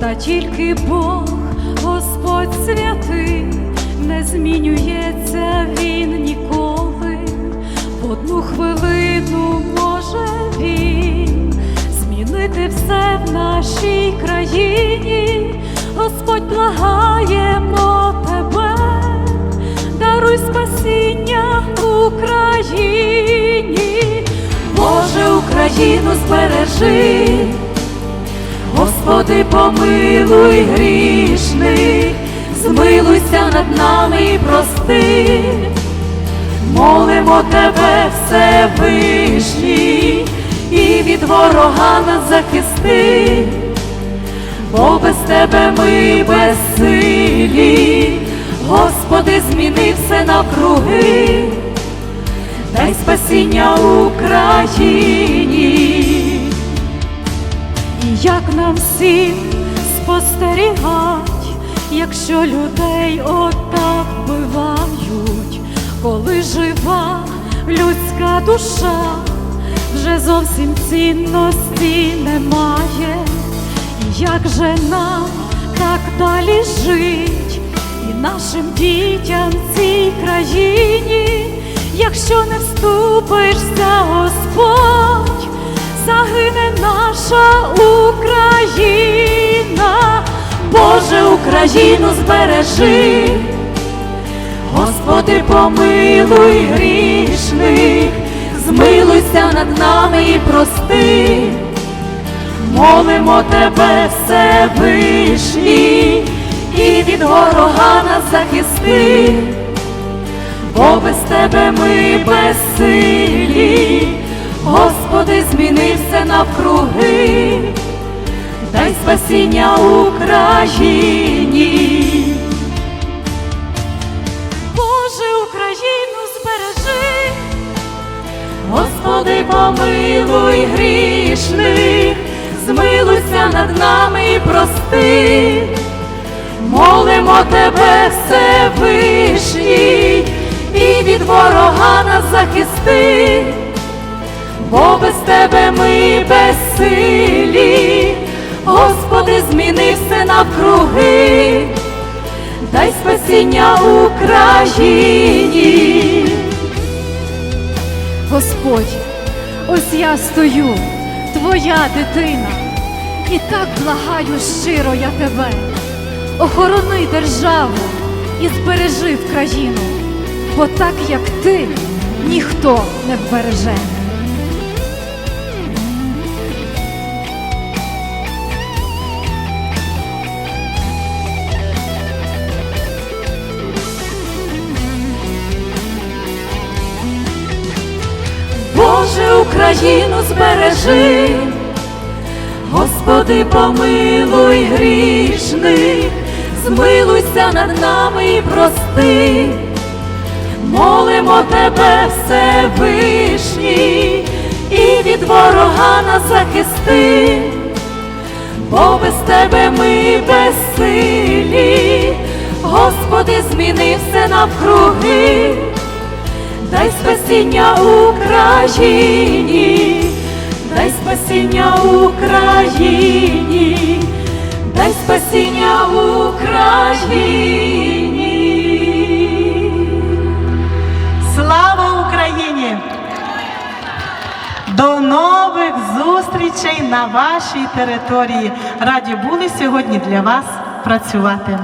та тільки Бог, Господь святий, не змінюється Він ніколи. В одну хвилину може Він змінити все в нашій країні. Господь благаємо тебе, даруй спасіння Україні, Боже, Україну збережи. Господи, помилуй грішних, змилуйся над нами і прости, молимо тебе, Всевишній, і від ворога нас захисти, бо без тебе ми безсилі, Господи, зміни все навкруги, дай спасіння Україні. Нам всім спостерігать, якщо людей отак вбивають, коли жива людська душа, вже зовсім цінності немає, і як же нам так далі жить, і нашим дітям в цій країні, якщо не вступишся, Господь загине наша Україна, Боже, Україну збережи, Господи, помилуй грішних, змилуйся над нами і прости, молимо тебе, Всевишній, і від ворога нас захисти, бо без тебе ми безсилі. Все навкруги, дай спасіння Україні. Боже, Україну збережи, Господи, помилуй грішних, змилуйся над нами і прости, молимо тебе, Всевишній, і від ворога нас захисти. Бо без тебе спасіння Україні. Господь, ось я стою, твоя дитина, і так благаю щиро я тебе. Охорони державу і збережи в країну, бо так як ти ніхто не вбереже. Україну збережи, Господи, помилуй грішних, змилуйся над нами і прости, молимо тебе, Всевишній, і від ворога нас захисти, бо без тебе ми безсилі, Господи, зміни все навкруги. Дай спасіння Україні, спасіння Україні, дай спасіння Україні. Слава Україні! До нових зустрічей на вашій території. Раді були сьогодні для вас працювати.